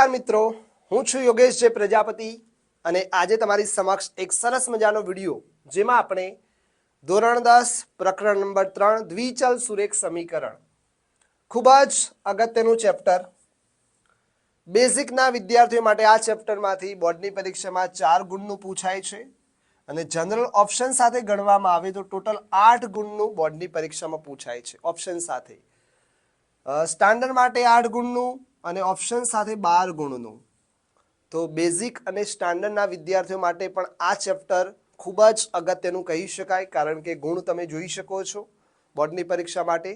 નમસ્કાર મિત્રો. હું છું યોગેશ જે પ્રજાપતિ અને આજે તમારી સમક્ષ એક સરસ મજાનો વીડિયો જેમાં આપણે ધોરણ દસ, પ્રકરણ નંબર ત્રણ, દ્વિચલ સુરેખ સમીકરણ. ખૂબ જ અગત્યનું ચેપ્ટર. બેઝિકના વિદ્યાર્થીઓ માટે આ ચેપ્ટરમાંથી બોર્ડની પરીક્ષામાં ચાર ગુણનું પૂછાય છે અને જનરલ ઓપ્શન સાથે ગણવામાં આવે તો ટોટલ આઠ ગુણનું બોર્ડની પરીક્ષામાં પૂછાય છે ઓપ્શન સાથે. સ્ટાન્ડર્ડ માટે આઠ ગુણનું અને ઓપ્શન સાથે બાર ગુણનું. તો બેઝિક અને સ્ટાન્ડર્ડના વિદ્યાર્થીઓ માટે પણ આ ચેપ્ટર ખૂબ જ અગત્યનું કહી શકાય, કારણ કે ગુણ તમે જોઈ શકો છો બોર્ડની પરીક્ષા માટે.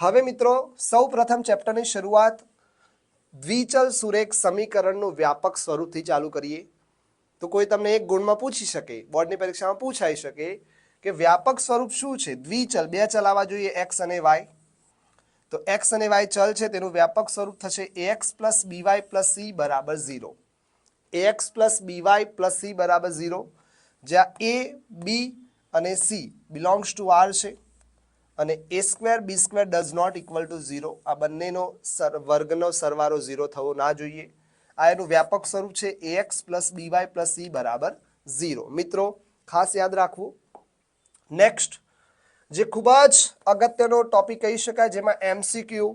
હવે મિત્રો સૌ પ્રથમ ચેપ્ટરની શરૂઆત દ્વિચલ સુરેખ સમીકરણનું વ્યાપક સ્વરૂપથી ચાલુ કરીએ. તો કોઈ તમને એક ગુણમાં પૂછી શકે, બોર્ડની પરીક્ષામાં પૂછાઈ શકે કે વ્યાપક સ્વરૂપ શું છે? દ્વિચલ, બે ચલાવવા જોઈએ એક્સ અને વાય તો એક્સ અને વાય ચલ છે, તેનું વ્યાપક સ્વરૂપ થશે X plus B Y plus C બરાબર zero X plus B Y plus C બરાબર ઝીરો જ્યાં એ બી અને સી બિલોંગ્સ ટુ આર છે અને A square B square does not equal to zero આ બંનેનો વર્ગનો સરવાળો ઝીરો થવો ના જોઈએ. આ એનું વ્યાપક સ્વરૂપ છે A X plus B Y plus C બરાબર ઝીરો મિત્રો, ખાસ યાદ રાખવું. નેક્સ્ટ જે ખૂબ જ અગત્યનો ટોપિક કહી શકાય, જેમાં એમસીક્યુ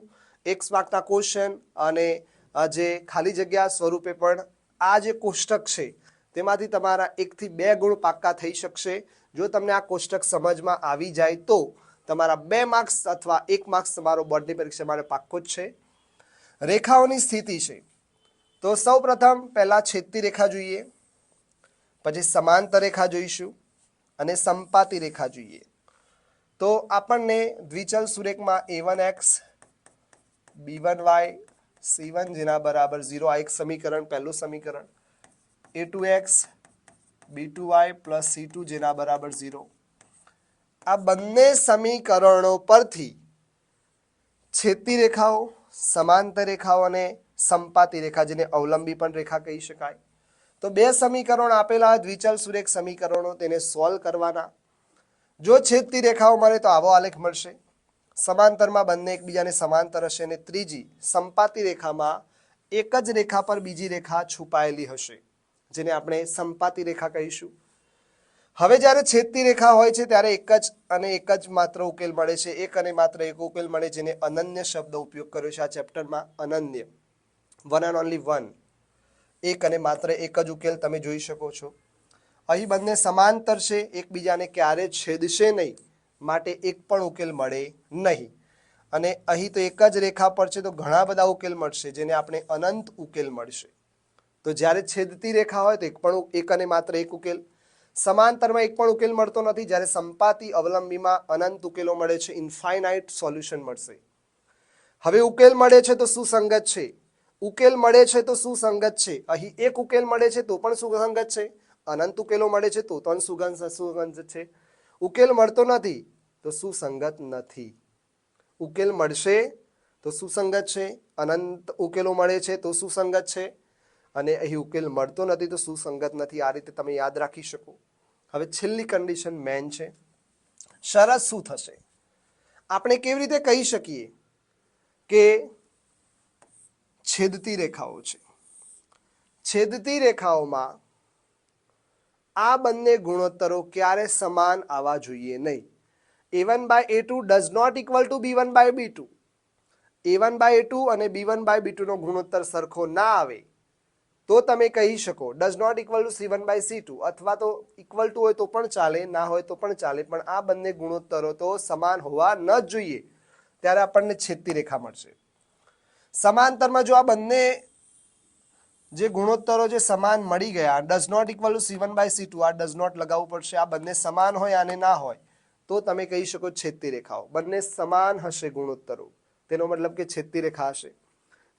એક માર્કના ક્વેશ્ચન અને જે ખાલી જગ્યા સ્વરૂપે પણ આ જે કોષ્ટક છે, તેમાંથી તમારા એકથી બે ગુણ પાક્કા થઈ શકશે. જો તમને આ કોષ્ટક સમજમાં આવી જાય તો તમારા બે માર્ક્સ અથવા એક માર્ક્સ તમારો બોર્ડની પરીક્ષા માટે પાક્કો જ છે. રેખાઓની સ્થિતિ છે. તો સૌ પ્રથમ પહેલાં છેદતી રેખા જોઈએ, પછી સમાંતર રેખા જોઈશું અને સંપાતી રેખા જોઈએ. તો આપણને દ્વિચલ સુરેખમાં A one X B one Y C one જેના બરાબર ઝીરો આ એક સમીકરણ, પહેલું સમીકરણ A two X B two Y plus C two જેના બરાબર ઝીરો આ બંને સમીકરણો પરથી છેદતી રેખાઓ, સમાંતર રેખાઓ અને સંપાતી રેખા જેને અવલંબી પણ રેખા કહી શકાય. તો બે સમીકરણો આપેલા દ્વિચલ સુરેખ સમીકરણો તેને સોલ્વ કરવાના. જો છેદતી રેખાઓ મળે તો આવો આલેખ મળશે. સમાંતરમાં બંને એકબીજાને સમાંતર હશે અને ત્રીજી સંપાતી રેખામાં એક જ રેખા પર બીજી રેખા છુપાયેલી હશે, જેને આપણે સંપાતી રેખા કહીશું. હવે જ્યારે છેદતી રેખા હોય છે, ત્યારે એક જ અને એક જ માત્ર ઉકેલ મળે છે. એક અને માત્ર એક ઉકેલ મળે, જેને અનન્ય શબ્દ ઉપયોગ કર્યો છે આ ચેપ્ટરમાં. અનન્ય. વન એન્ડ ઓનલી વન એક અને માત્ર એક જ ઉકેલ તમે જોઈ શકો છો. અહીં બંને સમાંતર છે, એકબીજાને ક્યારે છેદશે નહીં માટે એક પણ ઉકેલ મળે નહીં. અને અહીં તો એક જ રેખા પર છે, તો ઘણા બધા ઉકેલ મળશે જેને આપણે અનંત ઉકેલ મળશે. તો જ્યારે છેદતી રેખા હોય તો એક પણ એક અને માત્ર એક ઉકેલ. સમાંતરમાં એક પણ ઉકેલ મળતો નથી, જ્યારે સંપાતી અવલંબીમાં અનંત ઉકેલો મળે છે, ઇન્ફાઇનાઇટ સોલ્યુશન મળશે. હવે ઉકેલ મળે છે તો સુસંગત છે. ઉકેલ મળે છે તો સુસંગત છે. અહીં એક ઉકેલ મળે છે તો પણ સુસંગત છે. અનંત ઉકેલો મળે છે તો ત્રણ સુગંધ સુગંધ છે. ઉકેલ મળતો નથી, તો સુસંગત નથી. ઉકેલ મળશે, તો સુસંગત છે. અનંત ઉકેલો મળે છે, તો સુસંગત છે. અને અહીં ઉકેલ મળતો નથી, તો સુસંગત નથી. આ રીતે તમે યાદ રાખી શકો. હવે છેલ્લી કન્ડિશન મેન છે. શરત શું થશે? આપણે કેવી રીતે કહી શકીએ કે છેદતી રેખાઓ છે? છેદતી રેખાઓમાં આ બંને ગુણોત્તરો ક્યારે સમાન આવવા જોઈએ નહીં. A one by A two does not equal to B one by B two A one by A two અને બી વન બાય બી ટુનો ગુણોત્તર સરખો ના આવે. તો તમે કહી શકો does not equal to C one by C two અથવા તો ઇક્વલ ટુ હોય તો પણ ચાલે, ના હોય તો પણ ચાલે, પણ આ બંને ગુણોત્તરો તો સમાન હોવા ન જોઈએ. ત્યારે આપણને છેદતી રેખા મળશે. સમાંતરમાં જો આ બંને જે ગુણોત્તરો જે સમાન મળી ગયા does not equal to C one by C two આ ડઝ નોટ લગાવવું પડશે, આ બંને સમાન હોય અને ના હોય, તો તમે કહી શકો છેદતી રેખાઓ. બંને સમાન હશે ગુણોત્તરો. તેનો મતલબ કે છેદતી રેખા હશે.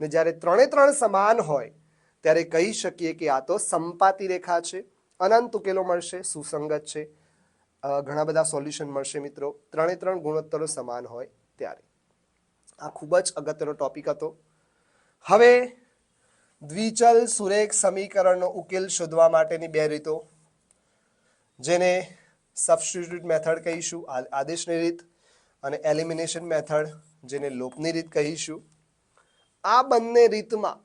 ને જ્યારે ત્રણે ત્રણ સમાન હોય, ત્યારે કહી શકીએ કે આ તો સંપાતી રેખા છે. અનંત ઉકેલો મળશે, સુસંગત છે. ઘણા બધા સોલ્યુશન મળશે મિત્રો. ત્રણે ત્રણ ગુણોત્તરો સમાન હોય ત્યારે. આ ખૂબ જ અગત્યનો ટોપિક હતો. હવે દ્વિચલ સુરેખ સમીકરણનો ઉકેલ શોધવા માટેની બે રીતો. જેને સબસ્ટિટ્યુટ મેથડ કહીશું આદેશની રીત અને એલિમિનેશન મેથડ જેને લોપની રીત કહીશું. આ બંને રીતમાં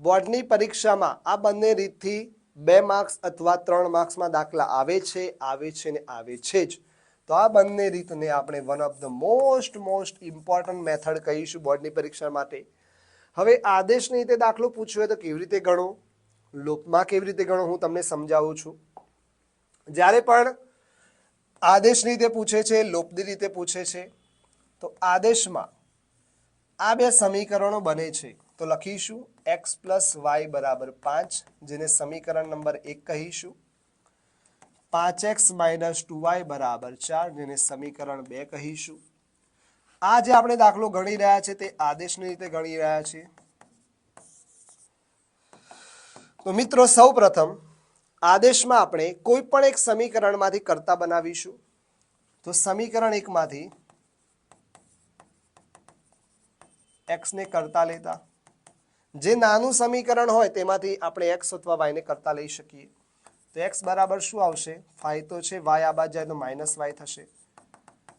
બોર્ડની પરીક્ષામાં આ બંને રીતથી બે માર્ક્સ અથવા ત્રણ માર્ક્સમાં દાખલા આવે છે આવે છે ને આવે છે જ. તો આ બંને રીતને આપણે one of the most most important method કહીશું બોર્ડની પરીક્ષા માટે. હવે આદેશની રીતે દાખલો પૂછ્યો હોય તો કેવી રીતે ગણો? લોપમાં કેવી રીતે ગણો? હું તમને સમજાવું છું. જ્યારે પણ આદેશની રીતે પૂછે છે લોપની રીતે પૂછે છે, તો આદેશમાં આ બે સમીકરણો બને છે. તો લખીશું એક્સ પ્લસ વાય બરાબર પાંચ, જેને સમીકરણ નંબર એક કહીશું. પાંચ એક્સ માઇનસ ટુ વાય બરાબર ચાર, જેને સમીકરણ બે કહીશું. આ જે આપણે દાખલો ગણી રહ્યા છે તે આદેશની રીતે ગણી રહ્યા છીએ. તો મિત્રો સૌ આદેશમાં આપણે કોઈ પણ એક સમીકરણમાંથી કરતા બનાવીશું. તો સમીકરણ એકમાંથી એક્સને કરતા લેતા. જે નાનું સમીકરણ હોય તેમાંથી આપણે એક્સ અથવા વાયને કરતા લઈ શકીએ. તો એક્સ બરાબર શું આવશે? ફાય તો છે વાય આ બાદ જાય તો માઇનસ વાય થશે.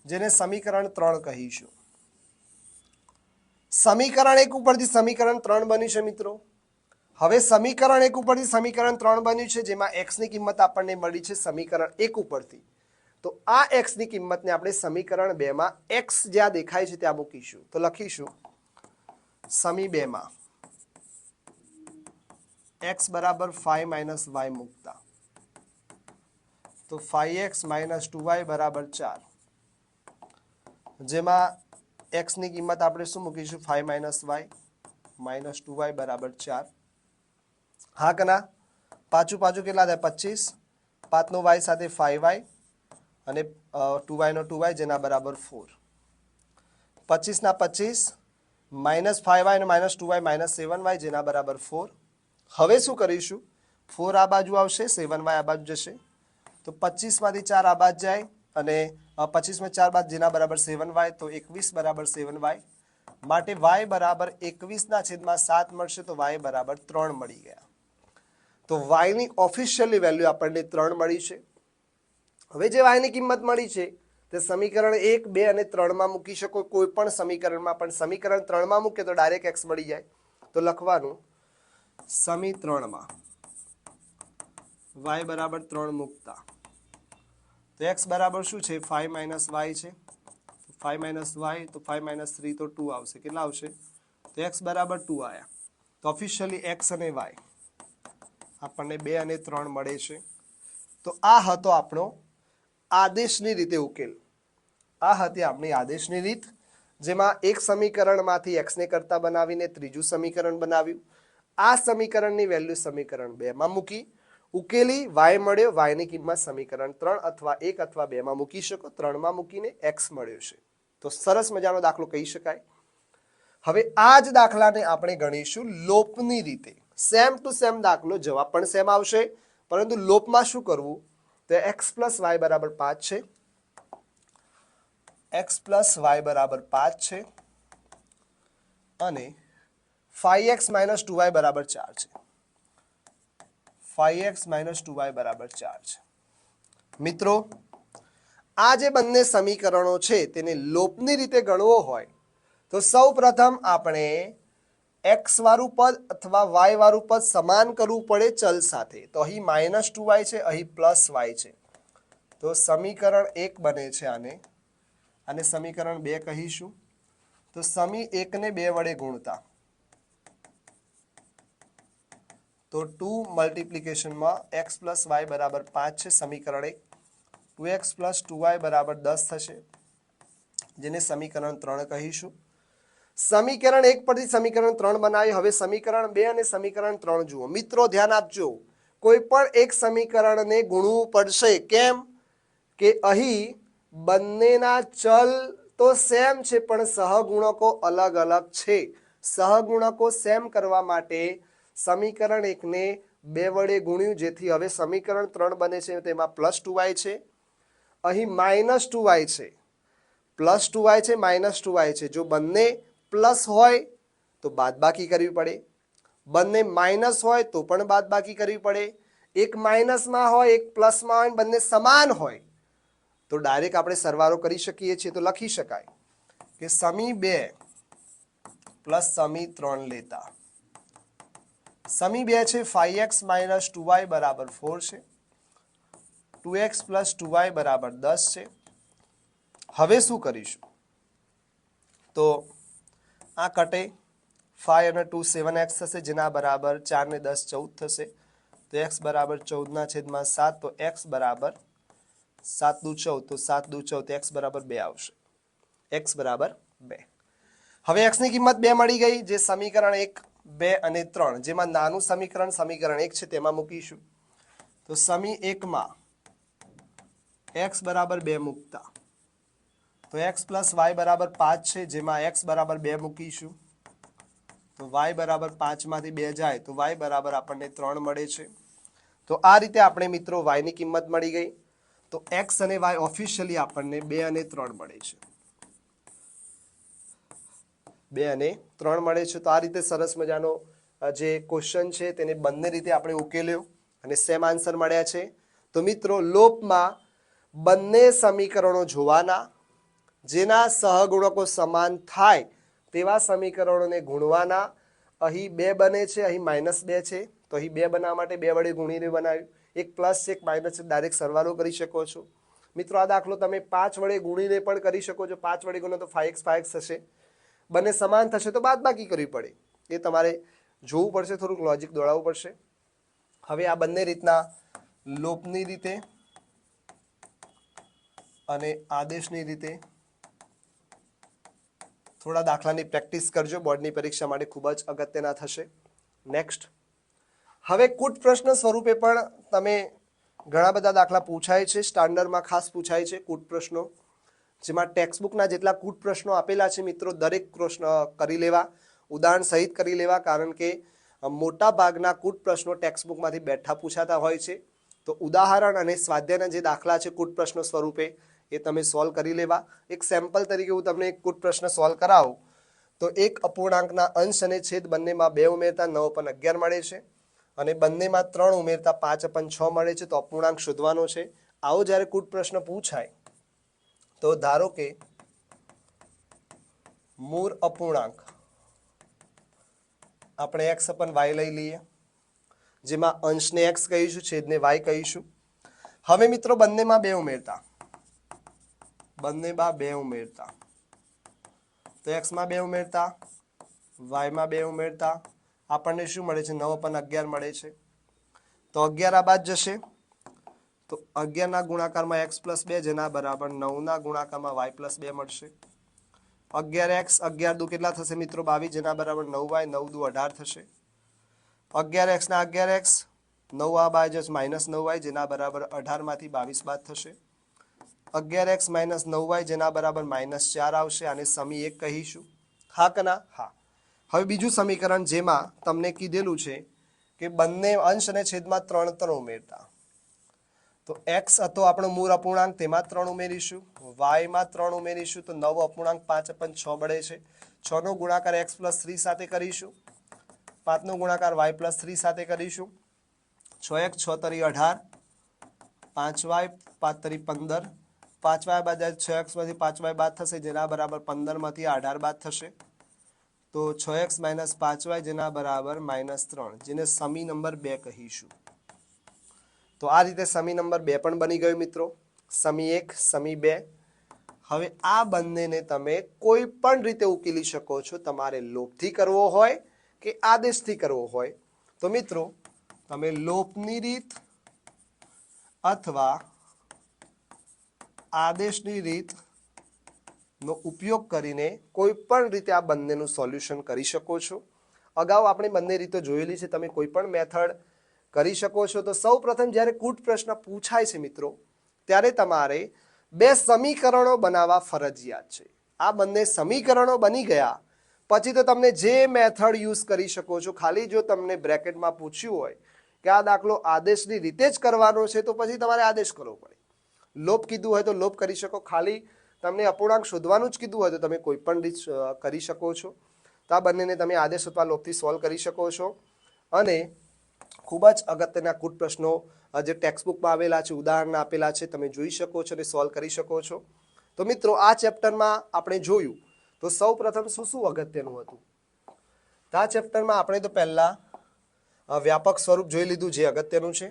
જેને સમીકરણ ત્રણ કહીશું. સમીકરણ એક ઉપરથી સમીકરણ ત્રણ બન્યું છે મિત્રો. હવે સમીકરણ એક ઉપરથી સમીકરણ ત્રણ બન્યું છે, જેમાં એક્સની કિંમત આપણને મળી છે સમીકરણ એક ઉપરથી. તો આ એક્સની કિંમતને આપણે સમીકરણ બેમાં એક્સ જ્યાં દેખાય છે ત્યાં મૂકીશું. તો લખીશું. સમી બેમાં એક્સ બરાબર ફાઈવ માઇનસ વાય મૂકતા. તો five X minus two Y બરાબર ચાર. જેમાં એક્સની કિંમત આપણે શું મૂકીશું? Five minus Y minus two Y બરાબર ચાર. હા કના પાછું પાછું કેટલા થાય? પચીસ. પાંચનો વાય સાથે ફાઈવ વાય અને ટુ વાયનો ટુ જેના બરાબર ફોર પચીસના પચીસ માઇનસ ફાઈવ વાય અને minus two Y minus seven Y જેના બરાબર ફોર હવે શું કરીશું? ફોર આ બાજુ આવશે સેવન વાય આ બાજુ જશે. તો પચીસમાંથી ચાર આ બાજુ જાય અને પચીસમાં ચાર બાદ જેના બરાબર સેવન વાય તો એકવીસ બરાબર સેવન વાય માટે વાય બરાબર એકવીસના છેદમાં સાત મળશે તો વાય બરાબર ત્રણ મળી ગયા. તો વાયની ઓફિશિયલી વેલ્યુ આપણને ત્રણ મળી છે. હવે જે વાયની કિંમત મળી છે, તે સમીકરણ એક, બે અને ત્રણમાં મૂકી શકો. કોઈ પણ સમીકરણમાં, પણ સમીકરણ ત્રણમાં મૂકે તો ડાયરેક્ટ એક્સ મળી જાય. તો લખવાનું, સમી ત્રણમાં વાય બરાબર ત્રણ મૂકતા. તો એક્સ બરાબર શું છે? ફાઈવ માઇનસ વાય છે. ફાઈવ માઇનસ વાય તો ફાઈવ માઇનસ થ્રી તો ટુ આવશે. કેટલા આવશે? તો એક્સ બરાબર ટુ આવ્યા તો ઓફિશિયલી એક્સ અને વાય આપણને બે અને ત્રણ મળે છે. તો આ હતો આપણો આદેશની રીતે ઉકેલ. આ હતી આપણી આદેશની રીત, જેમાં એક સમીકરણમાંથી એક્સને કરતા બનાવીને ત્રીજું સમીકરણ બનાવ્યું. આ સમીકરણની વેલ્યુ સમીકરણ બેમાં મૂકી. ઉકેલી વાય મળ્યો, વાયની કિંમત સમીકરણ ત્રણ અથવા એક અથવા બેમાં મૂકી શકો. ત્રણમાં મૂકીને એક્સ મળ્યો છે. તો સરસ મજાનો દાખલો કહી શકાય. હવે આ જ દાખલાને આપણે ગણીશું લોપની રીતે. સેમ ટુ સેમ દાખલો જવાબ પણ સેમ આવશે. પરંતુ લોપમાં શું કરવું? તો એક્સ પ્લસ વાય બરાબર પાંચ છે. એક્સ પ્લસ વાય બરાબર પાંચ છે. અને five X minus two Y બરાબર ચાર છે. Five X minus two Y બરાબર ચાર છે. મિત્રો, આ જે બંને સમીકરણો છે, તેને લોપની રીતે ગણવો હોય, તો સૌ પ્રથમ આપણે એક્સ વાળું પદ અથવા વાય વાળું પદ સમાન કરવું પડે ચલ સાથે. તો અહીં માઇનસ ટુ વાય છે, અહીં પ્લસ વાય છે. તો સમીકરણ એક બને છે આને. અને સમીકરણ બે કહીશું. તો સમી એકને બે વડે ગુણતા. તો ટુ મલ્ટિપ્લિકેશનમાં એક્સ પ્લસ વાય બરાબર પાંચ છે, સમીકરણ એક. Two X plus two Y બરાબર દસ થશે. જેને સમીકરણ ત્રણ કહીશું. સમીકરણ એક પરથી સમીકરણ ત્રણ બનાવી, હવે સમીકરણ બે અને સમીકરણ ત્રણ જુઓ. મિત્રો, ધ્યાન આપજો. કોઈ પણ એક સમીકરણને ગુણવું પડશે. કેમ? કે અહીં બંનેના ચલ તો સેમ છે, પણ સહગુણકો અલગ અલગ છે. સહગુણકો સેમ કરવા માટે સમીકરણ એકને બે વડે ગુણ્યું, જેથી હવે સમીકરણ ત્રણ બને છે, તેમાં પ્લસ ટુ વાય છે. અહીં માઇનસ ટુ વાય છે. પ્લસ ટુ વાય છે, માઇનસ ટુ વાય છે. જો બંને પ્લસ હોય, તો બાદબાકી કરવી પડે. બંને માઇનસ હોય, તો પણ બાદબાકી કરવી પડે. એક માઇનસમાં હોય, એક પ્લસમાં હોય, બંને સમાન હોય, તો ડાયરેક્ટ આપણે સરવારો કરી શકીએ છીએ. તો લખી શકાય કે સમી બે પ્લસ સમી ત્રણ લેતા. સમી બે છે five X minus two Y બરાબર ફોર છે. Two X plus two Y બરાબર દસ છે. હવે શું કરીશું? તો આ કટે ફાઈવ અને ટુ સેવન એક્સ થશે, જેના બરાબર ચાર ને દસ ચૌદ થશે. તો એક્સ બરાબર ચૌદના છેદમાં સાત, તો એક્સ બરાબર સાત દુ ચૌદ, તો સાત દુ ચૌદ એક્સ બરાબર બે આવશે. એક્સ બરાબર બે. હવે એક્સની કિંમત બે મળી ગઈ, જે સમીકરણ એક બે અને ત્રણ. જેમાં નાનું સમીકરણ સમીકરણ એક છે, તેમાં મૂકીશું. તો સમી એકમાં એક્સ બરાબર બે મૂકતા. તો એક્સ પ્લસ વાય બરાબર પાંચ છે, જેમાં એક્સ બરાબર બે મૂકીશું. તો વાય બરાબર પાંચમાંથી બે જાય, તો વાય બરાબર આપણને ત્રણ મળે છે. તો આ રીતે આપણે મિત્રો વાયની કિંમત મળી ગઈ. તો એક્સ અને વાય ઓફિશિયલી આપણને બે અને ત્રણ મળે છે. બે અને ત્રણ મળે છે. તો આ રીતે સરસ મજાનો જે ક્વેશ્ચન છે તેને બંને રીતે આપણે ઉકેલ્યો અને સેમ આન્સર મળ્યા છે. તો મિત્રો લોપમાં બંને સમીકરણો જોવાના, જેના સહગુણકો સમાન થાય તેવા સમીકરણોને ગુણવાના. અહીં બે બને છે, અહીં માઇનસ બે છે. તો અહીં બે બનાવવા માટે બે વડે ગુણીને બનાવ્યું. એક પ્લસ છે એક માઇનસ છે ડાયરેક્ટ સરવાળો કરી શકો છો. મિત્રો, આ દાખલો તમે પાંચ વડે ગુણીને પણ કરી શકો છો. પાંચ વડે ગુણો તો ફાઈવ એક્સ ફાઈવ એક્સ થશે. બંને સમાન થશે તો બાદ બાકી કરવી પડે. એ તમારે જોવું પડશે, થોડુંક લોજિક દોડાવવું પડશે. હવે આ બંને રીતના લોપની રીતે અને આદેશની રીતે થોડા દાખલાની પ્રેક્ટિસ કરજો. બોર્ડની પરીક્ષા માટે ખૂબ જ અગત્યના થશે. નેક્સ્ટ હવે કૂટ પ્રશ્ન સ્વરૂપે પણ તમે ઘણા બધા દાખલા પૂછાય છે. સ્ટાન્ડર્ડમાં ખાસ પૂછાય છે કૂટ પ્રશ્નો. જેમાં ટેક્સ્ટબુકના જેટલા કૂટ પ્રશ્નો આપેલા છે મિત્રો, દરેક પ્રશ્ન કરી લેવા, ઉદાહરણ સહિત કરી લેવા, કારણ કે મોટા ભાગના કૂટ પ્રશ્નો ટેક્સ્ટબુકમાંથી બેઠા પૂછાતા હોય છે. તો ઉદાહરણ અને સ્વાધ્યાયના જે દાખલા છે કૂટ પ્રશ્નો સ્વરૂપે, એ તમે સોલ્વ કરી લેવા. એક સેમ્પલ તરીકે હું તમને એક કૂટ પ્રશ્ન સોલ્વ કરાવું. તો એક અપૂર્ણાંકના અંશ અને છેદ બંનેમાં બે ઉમેરતા નવ પણ અગિયાર મળે છે. અને બંનેમાં ત્રણ ઉમેરતા પાંચ પણ છ મળે છે. તો અપૂર્ણાંક શોધવાનો છે. આવો જ્યારે કૂટ પ્રશ્ન પૂછાય તો ધારો કે મૂળ અપૂર્ણાંક. આપણે એક્સ અપન વાય લઈ લઈએ. જેમાં અંશને એક્સ કહીશું, છેદને વાય કહીશું. હવે મિત્રો બંનેમાં બે ઉમેરતા. બંનેમાં બે ઉમેરતા. તો એક્સમાં બે ઉમેરતા વાયમાં બે ઉમેરતા. આપણને શું મળે છે? નવ પણ અગિયાર મળે છે. તો અગિયાર આ બાદ જશે. તો અગિયારના ગુણાકારમાં એક્સ પ્લસ બે, જેના બરાબર નવના ગુણાકારમાં વાય પ્લસ બે મળશે. અગિયાર એક્સ, અગિયાર દુ કેટલા થશે મિત્રો? બાવીસ, જેના બરાબર નવ વાય, નવ દુ અઢાર થશે. અગિયાર એક્સના અગિયાર એક્સ, નવ આ બાય જશે માઇનસ નવ વાય, જેના બરાબર અઢારમાંથી બાવીસ બાદ થશે. અગિયાર એક્સ માઇનસ નવ વાય, જેના બરાબર માઇનસ ચાર આવશે, આને સમી એક કહીશું. હા કના હા. હવે બીજું સમીકરણ જેમાં તમને કીધેલું છે કે બંને અંશ અને છેદમાં ત્રણ ત્રણ ઉમેરતા. તો એક્સ હતો આપણો મૂળ અપૂર્ણાંક, તેમાં ત્રણ ઉમેરીશું. વાયમાં ત્રણ ઉમેરીશું, તો નવ અપૂર્ણાંક, પાંચ પણ છ મળે છે. છનો ગુણાકાર એક્સ પ્લસ થ્રી સાથે કરીશું. પાંચનો ગુણાકાર વાય પ્લસ થ્રી સાથે કરીશું. છ એક, છ તરી અઢાર. પાંચ વાય, પાંચ તરી પંદર. પાંચ વાય બાદ છ એક્સમાંથી પાંચ વાય બાદ થશે, જેના બરાબર પંદરમાંથી અઢાર બાદ થશે. તો છ એક્સ માઇનસ પાંચ વાય, જેના બરાબર માઇનસ ત્રણ. જેને સમી નંબર બે કહીશું. તો આ રીતે સમી નંબર બે પણ બની ગયો મિત્રો. સમી એક, સમી બે. હવે આ બંનેને તમે કોઈ પણ રીતે ઉકેલી શકો છો. તમારે લોપથી કરવો હોય કે આદેશથી કરવો હોય. તો મિત્રો, તમે લોપની રીત અથવા આદેશની રીત નો ઉપયોગ કરીને કોઈ પણ રીતે આ બંનેનું સોલ્યુશન કરી શકો છો. અગાઉ આપણે બંને રીતે જોયેલી છે. તમે કોઈ પણ મેથડ કરી શકો છો? તો સૌ પ્રથમ જ્યારે કૂટ પ્રશ્ન પૂછાય છે મિત્રો, ત્યારે તમારે બે સમીકરણો બનાવવા ફરજિયાત છે. આ બંને સમીકરણો બની ગયા. પછી તો તમને જે મેથડ યુઝ કરી શકો છો, ખાલી જો તમને બ્રેકેટમાં પૂછ્યું હોય કે આ દાખલો આદેશની રીતે જ કરવાનો છે, તો પછી તમારે આદેશ કરવો પડે. લોપ કીધું હોય તો લોપ કરી શકો. ખાલી તમને અપૂર્ણાંક શોધવાનું જ કીધું હોય તો તમે કોઈ પણ રીત કરી શકો છો. તો આ બંનેને તમે આદેશ અથવા લોપથી સોલ્વ કરી શકો છો. અને ખૂબ જ અગત્યના કૂટ પ્રશ્નો જે ટેક્સ્ટબુકમાં આવેલા છે ઉદાહરણ આપેલા છે, તમે જોઈ શકો છો અને સોલ્વ કરી શકો છો. તો મિત્રો, આ ચેપ્ટરમાં આપણે જોયું, તો સૌ પ્રથમ શું શું અગત્યનું હતું? તો આ ચેપ્ટરમાં આપણે તો પહેલાં વ્યાપક સ્વરૂપ જોઈ લીધું જે અગત્યનું છે.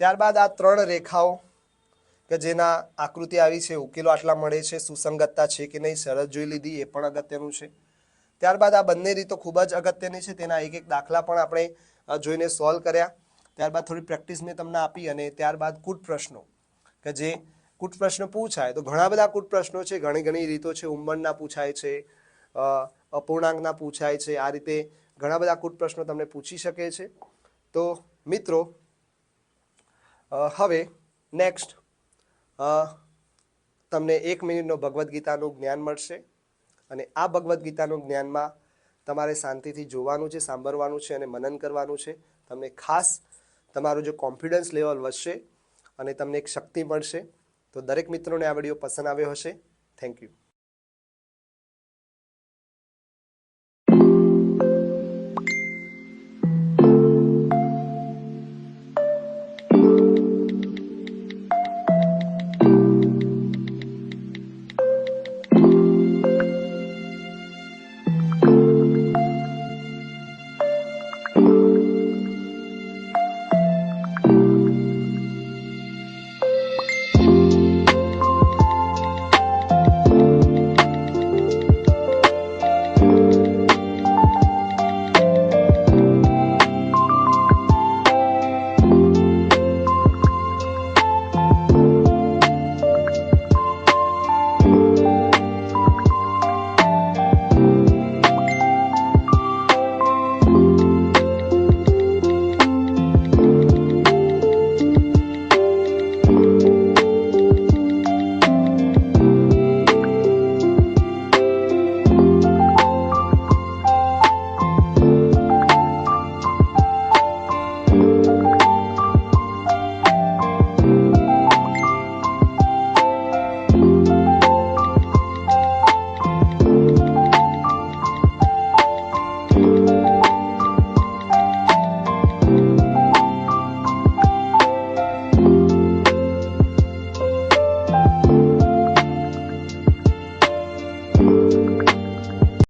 ત્યારબાદ આ ત્રણ રેખાઓ કે જેના આકૃતિ આવી છે, ઉકેલો આટલા મળે છે, સુસંગતતા છે કે નહીં શરત જોઈ લીધી, એ પણ અગત્યનું છે. ત્યારબાદ આ બંને રીતો ખૂબ જ અગત્યની છે. તેના એક એક દાખલા પણ આપણે જોઈને સોલ્વ કર્યા. ત્યારબાદ થોડી પ્રેક્ટિસ મેં તમને આપી અને ત્યારબાદ કૂટ પ્રશ્નો કે જે કૂટ પ્રશ્ન પૂછાય, તો ઘણા બધા કૂટ પ્રશ્નો છે. ઘણી ઘણી રીતો છે. ઉંમરના પૂછાય છે અપૂર્ણાંકના પૂછાય છે. આ રીતે ઘણા બધા કૂટ પ્રશ્નો તમને પૂછી શકે છે. તો મિત્રો હવે નેક્સ્ટ તમને એક મિનિટનો ભગવદ્ ગીતાનું જ્ઞાન મળશે. અને આ ભગવદ્ ગીતાનું જ્ઞાનમાં તમારે શાંતિથી જોવાનું છે, સાંભળવાનું છે અને મનન કરવાનું છે. તમને ખાસ તમારું જો કોન્ફિડન્સ લેવલ વધશે અને તમને એક શક્તિ મળશે. તો દરેક મિત્રોને આ વીડિયો પસંદ આવ્યો હશે. Thank you